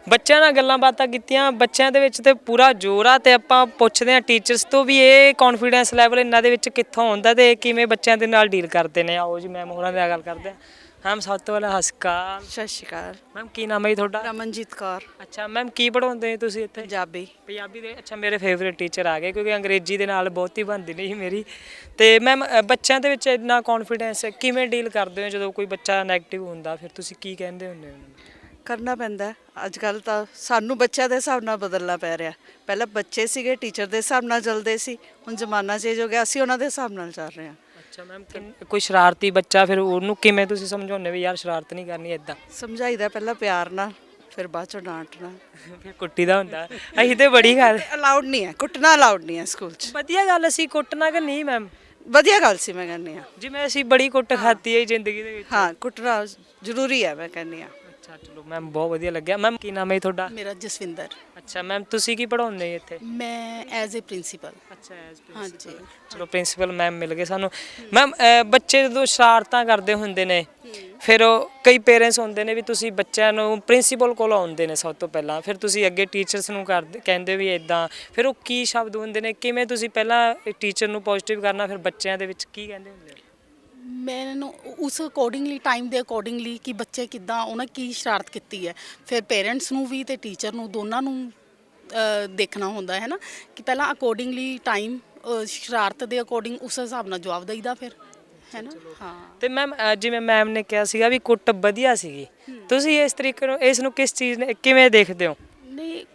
ਬੱਚਿਆਂ ਨਾਲ ਗੱਲਾਂ ਬਾਤਾਂ ਕੀਤੀਆਂ ਬੱਚਿਆਂ ਦੇ ਵਿੱਚ ਤੇ ਪੂਰਾ ਜ਼ੋਰ ਆ ਤੇ ਆਪਾਂ ਪੁੱਛਦੇ ਆ ਟੀਚਰਸ ਤੋਂ ਵੀ ਇਹ ਕੌਨਫੀਡੈਂਸ ਲੈਵਲ ਇਹਨਾਂ ਦੇ ਵਿੱਚ ਕਿੱਥੋਂ ਆਉਂਦਾ ਤੇ ਕਿਵੇਂ ਬੱਚਿਆਂ ਦੇ ਨਾਲ ਡੀਲ ਕਰਦੇ ਨੇ। ਆਓ ਜੀ ਮੈਮ ਹੋਰਾਂ ਦੇ ਨਾਲ ਗੱਲ ਕਰਦੇ ਆ ਮੈਮ ਸਭ ਤੋਂ ਪਹਿਲਾਂ ਹਸਕਾਰ ਸਤਿ ਸ਼੍ਰੀ ਅਕਾਲ। ਮੈਮ ਕੀ ਨਾਮ ਹੈ ਜੀ ਤੁਹਾਡਾ? ਰਮਨਜੀਤ ਕੌਰ। ਅੱਛਾ ਮੈਮ ਕੀ ਪੜਾਉਂਦੇ ਹੋ ਤੁਸੀਂ ਇੱਥੇ? ਪੰਜਾਬੀ। ਪੰਜਾਬੀ ਦੇ? ਅੱਛਾ ਮੇਰੇ ਫੇਵਰਿਟ ਟੀਚਰ ਆ ਗਏ ਕਿਉਂਕਿ ਅੰਗਰੇਜ਼ੀ ਦੇ ਨਾਲ ਬਹੁਤੀ ਬਣਦੀ ਨਹੀਂ ਸੀ ਮੇਰੀ। ਤੇ ਮੈਮ ਬੱਚਿਆਂ ਦੇ ਵਿੱਚ ਇੰਨਾ ਕੌਨਫੀਡੈਂਸ ਕਿਵੇਂ ਡੀਲ ਕਰਦੇ ਹੋ ਜਦੋਂ ਕੋਈ ਬੱਚਾ 네ਗੇਟਿਵ ਹੁੰਦਾ? ਫਿਰ ਤੁਸੀਂ ਕੀ ਕਹਿੰਦੇ ਹੁੰਦੇ ਹੋ ਕਰਨਾ ਪੈਂਦਾ। ਅੱਜ ਕੱਲ ਤਾਂ ਸਾਨੂੰ ਬੱਚਿਆਂ ਦੇ ਹਿਸਾਬ ਨਾਲ ਬਦਲਣਾ ਪੈ ਰਿਹਾ। ਪਹਿਲਾਂ ਬੱਚੇ ਸੀਗੇ ਟੀਚਰ ਦੇ ਹਿਸਾਬ ਨਾਲ ਚੱਲਦੇ ਸੀ। ਹੁਣ ਜ਼ਮਾਨਾ ਚੇਂਜ ਹੋ ਗਿਆ ਅਸੀਂ ਉਹਨਾਂ ਦੇ ਹਿਸਾਬ ਨਾਲ ਚੱਲ ਰਹੇ ਹਾਂ। ਅੱਛਾ ਮੈਮ ਕੋਈ ਸ਼ਰਾਰਤੀ ਬੱਚਾ ਫਿਰ ਉਹਨੂੰ ਕਿਵੇਂ ਤੁਸੀਂ ਸਮਝਾਉਂਦੇ ਵੀ ਯਾਰ ਸ਼ਰਾਰਤ ਨਹੀਂ ਕਰਨੀ ਇਦਾਂ ਸਮਝਾਈਦਾ ਪਹਿਲਾਂ ਪਿਆਰ ਨਾਲ ਫਿਰ ਬਾਅਦ ਚੋਂ ਡਾਂਟਣਾ ਫਿਰ ਕੁੱਟੀ ਦਾ ਹੁੰਦਾ। ਅਸੀਂ ਤੇ ਬੜੀ ਗੱਲ ਅਲਾਉਡ ਨਹੀਂ ਹੈ ਕੁੱਟਣਾ ਅਲਾਉਡ ਨਹੀਂ ਹੈ ਸਕੂਲ 'ਚ। ਵਧੀਆ ਗੱਲ ਅਸੀਂ ਕੁੱਟਣਾ ਕਿ ਨਹੀਂ ਮੈਮ? ਵਧੀਆ ਗੱਲ ਸੀ ਮੈਂ ਕਹਿੰਦੀ ਹਾਂ। ਜਿਵੇਂ ਅਸੀਂ ਬੜੀ ਕੁੱਟ ਖਾਤੀ ਹੈ ਜ਼ਿੰਦਗੀ ਦੇ ਵਿੱਚ। ਹਾਂ ਕੁੱਟਣਾ ਜ਼ਰੂਰੀ ਹੈ ਮੈਂ ਕਹਿੰਦੀ ਹਾਂ। ਅੱਛਾ ਚਲੋ ਮੈਮ ਬਹੁਤ ਵਧੀਆ ਲੱਗਿਆ। ਮੈਮ ਕੀ ਨਾਮ ਹੈ ਜੀ ਤੁਹਾਡਾ? ਮੇਰਾ ਜਸਵਿੰਦਰ। ਅੱਛਾ ਮੈਮ ਤੁਸੀਂ ਕੀ ਪੜਾਉਂਦੇ ਹੋ ਇੱਥੇ? ਮੈਂ ਐਜ਼ ਅ ਪ੍ਰਿੰਸੀਪਲ ਅੱਛਾ ਐਜ਼ ਹਾਂਜੀ। ਚਲੋ ਪ੍ਰਿੰਸੀਪਲ ਮੈਮ ਮਿਲ ਗਏ ਸਾਨੂੰ। ਮੈਮ ਬੱਚੇ ਜਦੋਂ ਸ਼ਰਾਰਤਾਂ ਕਰਦੇ ਹੁੰਦੇ ਨੇ ਫਿਰ ਉਹ ਕਈ ਪੇਰੈਂਟਸ ਹੁੰਦੇ ਨੇ ਵੀ ਤੁਸੀਂ ਬੱਚਿਆਂ ਨੂੰ ਪ੍ਰਿੰਸੀਪਲ ਕੋਲ ਆਉਂਦੇ ਨੇ ਸਭ ਤੋਂ ਪਹਿਲਾਂ। ਫਿਰ ਤੁਸੀਂ ਅੱਗੇ ਟੀਚਰਸ ਨੂੰ ਕਰਦੇ ਕਹਿੰਦੇ ਵੀ ਇਦਾਂ ਫਿਰ ਉਹ ਕੀ ਸ਼ਬਦ ਹੁੰਦੇ ਨੇ? ਕਿਵੇਂ ਤੁਸੀਂ ਪਹਿਲਾਂ ਟੀਚਰ ਨੂੰ ਪੋਜ਼ਿਟਿਵ ਕਰਨਾ ਫਿਰ ਬੱਚਿਆਂ ਦੇ ਵਿੱਚ ਕੀ ਕਹਿੰਦੇ ਹੁੰਦੇ ਹੋ? ਮੈਨੂੰ ਉਸ ਅਕੋਰਡਿੰਗਲੀ ਟਾਈਮ ਦੇ ਅਕੋਰਡਿੰਗਲੀ ਕਿ ਬੱਚੇ ਕਿੱਦਾਂ ਉਹਨਾਂ ਕੀ ਸ਼ਰਾਰਤ ਕੀਤੀ ਹੈ। ਫਿਰ ਪੇਰੈਂਟਸ ਨੂੰ ਵੀ ਤੇ ਟੀਚਰ ਨੂੰ ਦੋਨਾਂ ਨੂੰ ਦੇਖਣਾ ਹੁੰਦਾ ਹੈ ਨਾ? ਕਿ ਪਹਿਲਾਂ ਅਕੋਰਡਿੰਗਲੀ ਟਾਈਮ ਸ਼ਰਾਰਤ ਦੇ ਅਕੋਰਡਿੰਗ ਉਸ ਹਿਸਾਬ ਨਾਲ ਜਵਾਬ ਦੇਈਦਾ ਫਿਰ ਹੈ ਨਾ? ਹਾਂ। ਤੇ ਮੈਮ ਜਿਵੇਂ ਮੈਮ ਨੇ ਕਿਹਾ ਸੀਗਾ ਵੀ ਕੁੱਟ ਵਧੀਆ ਸੀਗੀ। ਤੁਸੀਂ ਇਸ ਤਰੀਕੇ ਨੂੰ ਇਸ ਨੂੰ ਕਿਸ ਚੀਜ਼ ਨੇ ਕਿਵੇਂ ਦੇਖਦੇ ਹੋ?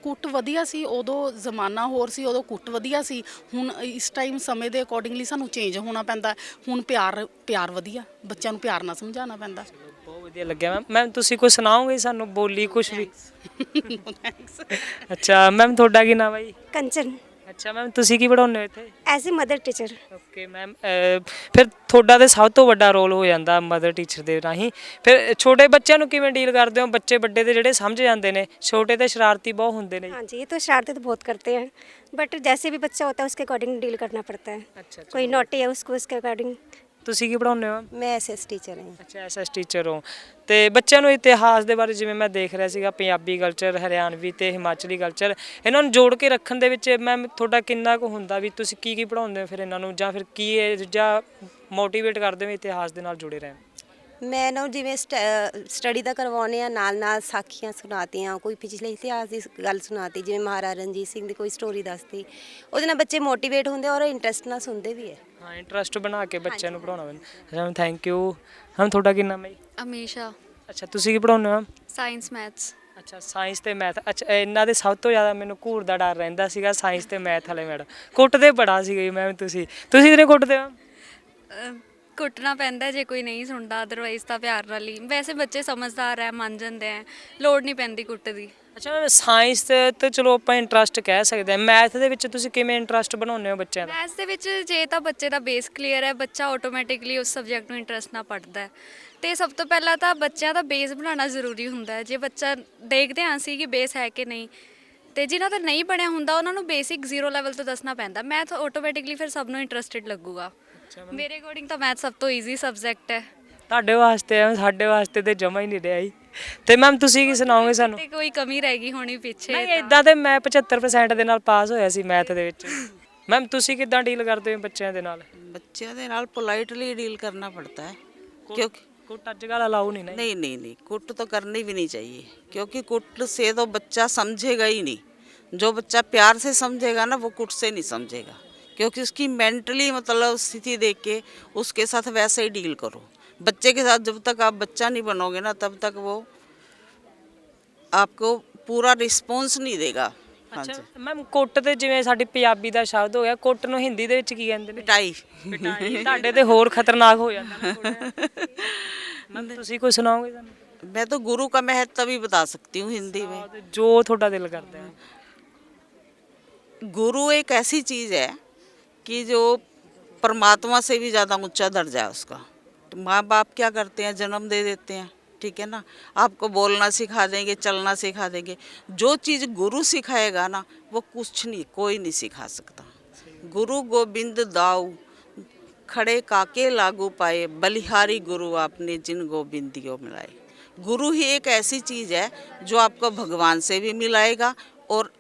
ਕੁੱਟ ਵਧੀਆ ਸੀ ਉਦੋਂ ਜ਼ਮਾਨਾ ਹੋਰ ਸੀ ਉਦੋਂ ਕੁੱਟ ਵਧੀਆ ਸੀ। ਹੁਣ ਇਸ ਟਾਈਮ ਸਮੇਂ ਦੇ ਅਕੋਰਡਿੰਗਲੀ ਸਾਨੂੰ ਚੇਂਜ ਹੋਣਾ ਪੈਂਦਾ ਹੁਣ ਪਿਆਰ ਪਿਆਰ ਵਧੀਆ ਬੱਚਿਆਂ ਨੂੰ ਪਿਆਰ ਨਾਲ ਸਮਝਾਉਣਾ ਪੈਂਦਾ ਬਹੁਤ ਵਧੀਆ ਲੱਗਿਆ ਮੈਮ। ਮੈਮ ਤੁਸੀਂ ਕੁਝ ਸੁਣਾਓਗੇ ਸਾਨੂੰ ਬੋਲੀ ਕੁਝ ਵੀ? ਥੈਂਕਸ ਅੱਛਾ ਮੈਮ ਤੁਹਾਡਾ ਕੀ ਨਾਮ ਹੈ ਜੀ? ਕੰਚਨ। ਅੱਛਾ ਮੈਮ ਤੁਸੀਂ ਕੀ ਪੜਾਉਂਦੇ ਹੋ ਇੱਥੇ as a mother teacher okay ma'am ਫਿਰ ਤੁਹਾਡਾ ਤੇ ਸਭ ਤੋਂ ਵੱਡਾ ਰੋਲ ਹੋ ਜਾਂਦਾ ਮਦਰ ਟੀਚਰ ਦੇ ਰਾਹੀਂ ਫਿਰ ਛੋਟੇ ਬੱਚਿਆਂ ਨੂੰ ਕਿਵੇਂ ਡੀਲ ਕਰਦੇ ਹੋ ਬੱਚੇ ਵੱਡੇ ਦੇ ਜਿਹੜੇ ਸਮਝ ਜਾਂਦੇ ਨੇ ਛੋਟੇ ਤੇ ਸ਼ਰਾਰਤੀ ਬਹੁਤ ਹੁੰਦੇ ਨੇ ਜੀ। हाँ जी ये तो शरारतें तो बहुत करते हैं बट जैसे भी बच्चा होता है उसके अकॉर्डिंग डील करना पड़ता है ਅੱਛਾ कोई नोटी है उसको उसके अकॉर्डिंग ਤੁਸੀਂ ਕੀ ਪੜਾਉਂਦੇ ਹੋ? ਮੈਂ ਐਸਐਸ ਟੀਚਰ ਹਾਂ ਅੱਛਾ ਐਸਐਸ ਟੀਚਰ ਹੋ। ਤੇ ਬੱਚਿਆਂ ਨੂੰ ਇਤਿਹਾਸ ਦੇ ਬਾਰੇ ਜਿਵੇਂ ਮੈਂ ਦੇਖ ਰਿਹਾ ਸੀਗਾ ਪੰਜਾਬੀ ਕਲਚਰ ਹਰਿਆਣਵੀ ਤੇ ਹਿਮਾਚਲੀ ਕਲਚਰ ਇਹਨਾਂ ਨੂੰ ਜੋੜ ਕੇ ਰੱਖਣ ਦੇ ਵਿੱਚ ਮੈਂ ਤੁਹਾਡਾ ਕਿੰਨਾ ਕੁ ਹੁੰਦਾ ਵੀ ਤੁਸੀਂ ਕੀ ਕੀ ਪੜਾਉਂਦੇ ਹੋ ਫਿਰ ਇਹਨਾਂ ਨੂੰ ਜਾਂ ਫਿਰ ਕੀ ਇਹ ਜਾਂ ਮੋਟੀਵੇਟ ਕਰਦੇ ਹੋ ਇਤਿਹਾਸ ਦੇ ਨਾਲ ਜੁੜੇ ਰਹਿਣ? ਮੈਂ ਨਾ ਜਿਵੇਂ ਸਟੱਡੀ ਦਾ ਕਰਵਾਉਨੇ ਆ ਨਾਲ ਨਾਲ ਸਾਖੀਆਂ ਸੁਣਾਤੀਆਂ ਕੋਈ ਪਿਛਲੇ ਇਤਿਹਾਸ ਦੀ ਗੱਲ ਸੁਣਾਤੀ ਜਿਵੇਂ ਮਹਾਰਾਜਾ ਰਣਜੀਤ ਸਿੰਘ ਦੀ ਕੋਈ ਸਟੋਰੀ ਦੱਸਦੀ ਉਹਦੇ ਨਾਲ ਬੱਚੇ ਮੋਟੀਵੇਟ ਹੁੰਦੇ ਔਰ ਇੰਟਰਸਟ ਨਾਲ ਸੁਣਦੇ ਵੀ ਹੈ। ਹਾਂ ਇੰਟਰਸਟ ਬਣਾ ਕੇ ਬੱਚਿਆਂ ਨੂੰ ਪੜਾਉਣਾ ਪੈਂਦਾ। ਮੈਮ ਥੈਂਕ ਯੂ ਮੈਮ ਤੁਹਾਡਾ ਕੀ ਨਾਮ ਹੈ ਜੀ? ਅਮੀਸ਼ਾ। ਅੱਛਾ ਤੁਸੀਂ ਕੀ ਪੜਾਉਂਦੇ ਹੋ ਮੈਮ? ਸਾਇੰਸ ਮੈਥਸ ਅੱਛਾ ਸਾਇੰਸ ਤੇ ਮੈਥ ਅੱਛਾ ਇਹਨਾਂ ਦੇ ਸਭ ਤੋਂ ਜ਼ਿਆਦਾ ਮੈਨੂੰ ਘੂਰ ਦਾ ਡਰ ਰਹਿੰਦਾ ਸੀਗਾ ਸਾਇੰਸ ਤੇ ਮੈਥ ਵਾਲੇ ਮੈਡਮ ਕੁੱਟਦੇ ਬੜਾ ਸੀਗਾ ਮੈਮ ਤੁਸੀਂ। ਤੁਸੀਂ ਕਿਹਨੇ ਕੁੱਟਦੇ ਹੋ ਕੁੱਟਣਾ ਪੈਂਦਾ ਜੇ ਕੋਈ ਨਹੀਂ ਸੁਣਦਾ ਅਦਰਵਾਈਜ਼ ਤਾਂ ਪਿਆਰ ਨਾਲ ਹੀ। ਵੈਸੇ ਬੱਚੇ ਸਮਝਦਾਰ ਐ ਮੰਨ ਜਾਂਦੇ ਐ ਲੋੜ ਨਹੀਂ ਪੈਂਦੀ ਕੁੱਟ ਦੀ ਅੱਛਾ ਸਾਇੰਸ ਤੇ ਚਲੋ ਆਪਾਂ ਇੰਟਰਸਟ ਕਹਿ ਸਕਦੇ ਹਾਂ। ਮੈਥ ਦੇ ਵਿੱਚ ਤੁਸੀਂ ਕਿਵੇਂ ਇੰਟਰਸਟ ਬਣਾਉਂਦੇ ਹੋ ਬੱਚਿਆਂ ਦਾ? ਮੈਥਸ ਦੇ ਵਿੱਚ ਜੇ ਤਾਂ ਬੱਚੇ ਦਾ ਬੇਸ ਕਲੀਅਰ ਹੈ ਬੱਚਾ ਆਟੋਮੈਟਿਕਲੀ ਉਸ ਸਬਜੈਕਟ ਨੂੰ ਇੰਟਰਸਟ ਨਾਲ ਪੜ੍ਹਦਾ ਹੈ। ਤੇ ਸਭ ਤੋਂ ਪਹਿਲਾਂ ਤਾਂ ਬੱਚਿਆਂ ਦਾ ਬੇਸ ਬਣਾਉਣਾ ਜ਼ਰੂਰੀ ਹੁੰਦਾ ਹੈ। ਜੇ ਬੱਚਾ ਦੇਖਦੇ ਹਾਂ ਅਸੀਂ ਕਿ ਬੇਸ ਹੈ ਕਿ ਨਹੀਂ ਤੇ ਜਿਨ੍ਹਾਂ ਦਾ ਨਹੀਂ ਬਣਿਆ ਹੁੰਦਾ ਉਹਨਾਂ ਨੂੰ ਬੇਸਿਕ ਜ਼ੀਰੋ ਲੈਵਲ ਤੋਂ ਦੱਸਣਾ ਪੈਂਦਾ। ਮੈਥ ਆਟੋਮੈਟਿਕਲੀ ਫਿਰ ਸਭ ਨੂੰ ਇੰਟਰਸਟਿਡ ਲੱਗੂਗਾ। ਮੇਰੇ ਅਕੋਰਡਿੰਗ ਤਾਂ ਮੈਥ ਸਭ ਤੋਂ ਈਜ਼ੀ ਸਬਜੈਕਟ ਹੈ ਤੁਹਾਡੇ ਵਾਸਤੇ ਐ ਸਾਡੇ ਵਾਸਤੇ ਤੇ ਜਮਾ ਹੀ ਨਹੀਂ ਰਿਹਾ ਜੀ ਤੇ ਮੈਮ ਤੁਸੀਂ ਕੀ ਸੁਣਾਓਗੇ ਸਾਨੂੰ ਤੇ ਕੋਈ ਕਮੀ ਰਹਿ ਗਈ ਹੋਣੀ ਪਿੱਛੇ ਨਹੀਂ ਤਾਂ। ਇਦਾਂ ਤੇ ਮੈਂ 75% ਦੇ ਨਾਲ ਪਾਸ ਹੋਇਆ ਸੀ ਮੈਥ ਦੇ ਵਿੱਚ ਮੈਮ ਤੁਸੀਂ ਕਿੱਦਾਂ ਡੀਲ ਕਰਦੇ ਹੋ ਬੱਚਿਆਂ ਦੇ ਨਾਲ ਬੱਚਿਆਂ ਦੇ ਨਾਲ ਪੋਲਾਈਟਲੀ ਡੀਲ ਕਰਨਾ पड़ता है क्योंकि ਕੁੱਟ ਅੱਜ ਕੱਲ੍ਹ ਅਲਾਉ ਨਹੀਂ ਨਾ नहीं नहीं नहीं कुट तो करनी भी नहीं चाहिए क्योंकि कुट से तो बच्चा समझेगा ही नहीं जो बच्चा प्यार से समझेगा ना वो कुट से नहीं समझेगा क्योंकि उसकी मेंटली मतलब स्थिति देख के उसके साथ वैसे ही डील करो बच्चे के साथ जब तक आप बच्चा नहीं बनोगे ना तब तक वो आपको पूरा रिस्पॉन्स नहीं देगा हाँ ਅੱਛਾ जी ਮੈਮ ਕੁੱਟ ਤੇ ਜਿਵੇਂ ਸਾਡੀ ਪੰਜਾਬੀ ਦਾ ਸ਼ਬਦ ਹੋ ਗਿਆ ਕੁੱਟ ਨੂੰ ਹਿੰਦੀ ਦੇ ਵਿੱਚ ਕੀ ਕਹਿੰਦੇ ਨੇ पिटाई ਪਿਟਾਈ ਤੁਹਾਡੇ ਤੇ ਹੋਰ ਖਤਰਨਾਕ ਹੋ ਜਾਂਦਾ ਮੈਮ ਤੁਸੀਂ ਕੋਈ ਸੁਣਾਓਗੇ ਸਾਨੂੰ मैं तो गुरु का महत्व भी बता सकती हूँ हिंदी में ਤੇ ਜੋ ਤੁਹਾਡਾ ਦਿਲ ਕਰਦਾ ਹੈ गुरु एक ऐसी चीज़ है कि जो परमात्मा से भी ज़्यादा ऊँचा दर्जा है उसका। तो माँ बाप क्या करते हैं? जन्म दे देते हैं, ठीक है ना? आपको बोलना सिखा देंगे, चलना सिखा देंगे। जो चीज़ गुरु सिखाएगा ना, वो कुछ नहीं, कोई नहीं सिखा सकता। गुरु गोविंद दाऊ, खड़े काके लागू पाए, बलिहारी गुरु आपने जिन गोविंदियों मिलाए। गुरु ही एक ऐसी चीज़ है, जो आपको भगवान से भी मिलाएगा और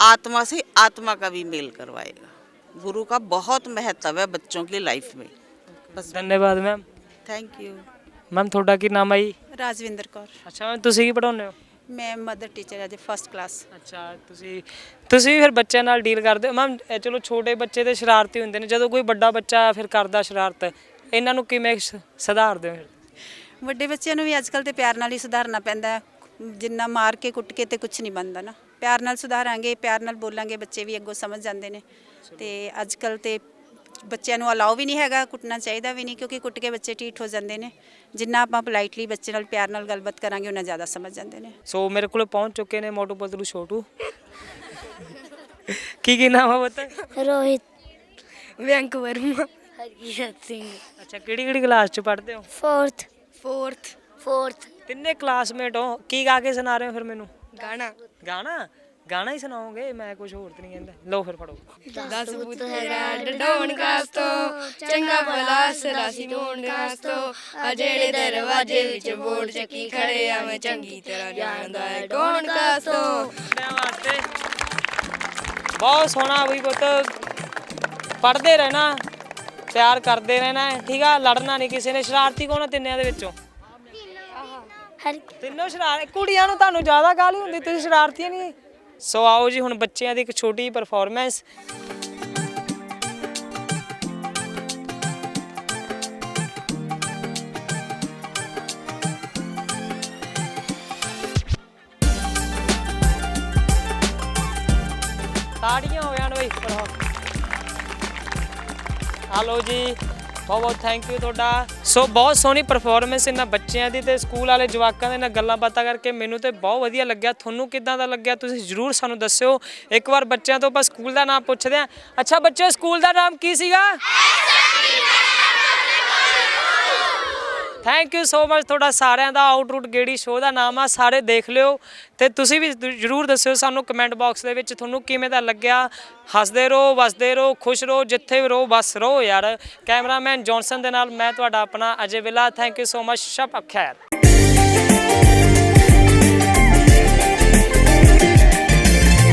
आत्मा से आत्मा का भी मेल करवाएगा। गुरु का बहुत महत्व है बच्चों की लाइफ में बस ਧੰਨਵਾਦ ਮੈਮ थैंक यू ਮੈਮ ਤੁਹਾਡਾ ਕੀ ਨਾਮ ਹੈ ਜੀ ਰਾਜਵਿੰਦਰ ਕੌਰ ਅੱਛਾ ਮੈਮ ਤੁਸੀਂ ਕੀ ਪੜਾਉਂਦੇ ਹੋ ਮੈਂ ਮਦਰ ਟੀਚਰ ਅਜੇ ਫਸਟ ਕਲਾਸ ਅੱਛਾ ਤੁਸੀਂ ਤੁਸੀਂ ਵੀ ਫਿਰ ਬੱਚਿਆਂ ਨਾਲ ਡੀਲ ਕਰਦੇ ਹੋ ਮੈਮ ਇਹ ਚਲੋ ਛੋਟੇ ਬੱਚੇ ਤੇ ਸ਼ਰਾਰਤੀ ਹੁੰਦੇ ਨੇ ਜਦੋਂ ਕੋਈ ਵੱਡਾ ਬੱਚਾ ਫਿਰ ਕਰਦਾ ਸ਼ਰਾਰਤ ਇਹਨਾਂ ਨੂੰ ਕਿਵੇਂ ਸ- ਸੁਧਾਰਦੇ ਹੋ ਫਿਰ ਵੱਡੇ ਬੱਚਿਆਂ ਨੂੰ ਵੀ ਅੱਜਕੱਲ ਤੇ ਪਿਆਰ ਨਾਲ ਹੀ ਸੁਧਾਰਨਾ ਪੈਂਦਾ ਹੈ ਜਿੰਨਾ ਮਾਰ ਕੇ ਕੁੱਟ ਕੇ ਤੇ ਕੁਝ ਨਹੀਂ ਬਣਦਾ ਨਾ ਪਿਆਰ ਨਾਲ ਸੁਧਾਰਾਂਗੇ ਪਿਆਰ ਨਾਲ ਬੋਲਾਂਗੇ ਬੱਚੇ ਵੀ ਅੱਗੋਂ ਸਮਝ ਜਾਂਦੇ ਨੇ ਤੇ ਅੱਜਕੱਲ ਤੇ ਬੱਚਿਆਂ ਨੂੰ ਅਲਾਉ ਵੀ ਨਹੀਂ ਹੈਗਾ ਕੁੱਟਣਾ ਚਾਹੀਦਾ ਵੀ ਨਹੀਂ ਕਿਉਂਕਿ ਕੁੱਟ ਕੇ ਬੱਚੇ ਠੀਠ ਹੋ ਜਾਂਦੇ ਨੇ। ਜਿੰਨਾ ਆਪਾਂ ਪੋਲਾਈਟਲੀ ਬੱਚੇ ਨਾਲ ਪਿਆਰ ਨਾਲ ਗੱਲਬਾਤ ਕਰਾਂਗੇ ਉਹਨਾਂ ਜ਼ਿਆਦਾ ਸਮਝ ਜਾਂਦੇ ਨੇ। ਸੋ ਮੇਰੇ ਕੋਲ ਪਹੁੰਚ ਚੁੱਕੇ ਨੇ ਮੋਟੂ ਪਤਲੂ ਛੋਟੂ। ਕੀ ਕੀ ਨਾਮ ਹੈ ਪੁੱਤ? ਰੋਹਿਤ। ਵਿਅੰਕ ਵਰਮਾ। ਹਰਕੀਰਤ ਸਿੰਘ। ਅੱਛਾ ਕਿਹੜੀ ਕਿਹੜੀ ਕਲਾਸ ਚ ਪੜ੍ਹਦੇ ਹੋ? ਫੋਰਥ ਫੋਰਥ ਫੋਰਥ ਤਿੰਨੇ ਕਲਾਸਮੇਟ ਹੋ? ਕੀ ਗਾ ਕੇ ਸੁਣਾ ਰਹੇ ਹੋ ਫਿਰ ਮੈਨੂੰ? ਗਾਣਾ। ਗਾਣਾ? ਗਾਣਾ ਹੀ ਸੁਣਾਓਗੇ ਮੈਂ ਕੁਝ ਹੋਰ ਤੇ ਨਹੀਂ ਕਹਿੰਦਾ। ਲਓ ਫਿਰ ਫੜੋ। ਦਸ ਪੁੱਤ ਹੈਗਾ ਡਡਾਉਣ ਕਾਸ ਤੋਂ ਚੰਗਾ ਭਲਾ ਸਰਾਸੀ ਮੋਣ ਕਾਸ ਤੋਂ ਆ ਜਿਹੜੇ ਦਰਵਾਜ਼ੇ ਵਿੱਚ ਬੋਰਡ ਚੱਕੀ ਖੜੇ ਆ ਮੈਂ ਚੰਗੀ ਤਰ੍ਹਾਂ ਜਾਣਦਾ ਹੈ ਕੌਣ ਕਾਸ ਤੋਂ ਮੁੰਡਿਆਂ ਵਾਸਤੇ ਬਹੁਤ ਸੋਹਣਾ ਬਈ ਪੁੱਤ। ਪੜ੍ਹਦੇ ਰਹਿਣਾ ਪਿਆਰ ਕਰਦੇ ਰਹਿਣਾ ਠੀਕ ਆ? ਲੜਨਾ ਨਹੀਂ ਕਿਸੇ ਨੇ। ਸ਼ਰਾਰਤੀ ਕੌਣ ਆ ਤਿੰਨਿਆਂ ਦੇ ਵਿੱਚੋਂ? ਹਰ ਤਿੰਨੋਂ ਸ਼ਰਾਰ ਕੁੜੀਆਂ ਨੂੰ ਤੁਹਾਨੂੰ ਜ਼ਿਆਦਾ ਗਾਲੀ ਹੁੰਦੀ ਤੁਸੀਂ ਸ਼ਰਾਰਤੀਆਂ ਨਹੀਂ? ਸੋ ਆਓ ਜੀ, ਹੁਣ ਬੱਚਿਆਂ ਦੀ ਇੱਕ ਛੋਟੀ ਪਰਫਾਰਮੈਂਸ ਤਾੜੀਆਂ ਹੋ ਜਾਣ ਬਈ ਹਲੋ ਜੀ। ਬਹੁਤ ਬਹੁਤ ਥੈਂਕ ਯੂ ਤੁਹਾਡਾ। ਸੋ ਬਹੁਤ ਸੋਹਣੀ ਪਰਫਾਰਮੈਂਸ ਇਹਨਾਂ ਬੱਚਿਆਂ ਦੀ ਤੇ ਸਕੂਲ ਵਾਲੇ ਜਵਾਕਾਂ ਦੇ ਨਾਲ ਗੱਲਾਂ ਬਾਤਾਂ ਕਰਕੇ ਮੈਨੂੰ ਤੇ ਬਹੁਤ ਵਧੀਆ ਲੱਗਿਆ। ਤੁਹਾਨੂੰ ਕਿੱਦਾਂ ਦਾ ਲੱਗਿਆ ਤੁਸੀਂ ਜਰੂਰ ਸਾਨੂੰ ਦੱਸਿਓ। ਇੱਕ ਵਾਰ ਬੱਚਿਆਂ ਤੋਂ ਆਪਾਂ ਸਕੂਲ ਦਾ ਨਾਮ ਪੁੱਛਦੇ ਹਾਂ। ਅੱਛਾ ਬੱਚੇ ਸਕੂਲ ਦਾ ਨਾਮ ਕੀ ਸੀਗਾ? ਥੈਂਕ ਯੂ ਸੋ ਮਚ ਤੁਹਾਡਾ ਸਾਰਿਆਂ ਦਾ ਆਊਟਰੂਟ ਗੇੜੀ ਸ਼ੋਅ ਦਾ ਨਾਮ ਆ, ਸਾਰੇ ਦੇਖ ਲਿਓ ਤੇ ਤੁਸੀਂ ਵੀ ਜਰੂਰ ਦੱਸਿਓ ਸਾਨੂੰ ਕਮੈਂਟ ਬਾਕਸ ਦੇ ਵਿੱਚ ਤੁਹਾਨੂੰ ਕਿਵੇਂ ਦਾ ਲੱਗਿਆ। ਹੱਸਦੇ ਰਹੋ, ਵਸਦੇ ਰਹੋ, ਖੁਸ਼ ਰਹੋ, ਜਿੱਥੇ ਵੀ ਰਹੋ ਬਸ ਰਹੋ ਯਾਰ। ਕੈਮਰਾਮੈਨ ਜੌਨਸਨ ਦੇ ਨਾਲ ਮੈਂ ਤੁਹਾਡਾ ਆਪਣਾ ਅਜੇ ਵਿਲਾ। ਥੈਂਕ ਯੂ ਸੋ ਮਚ ਸ਼ਪ ਖੈਰ।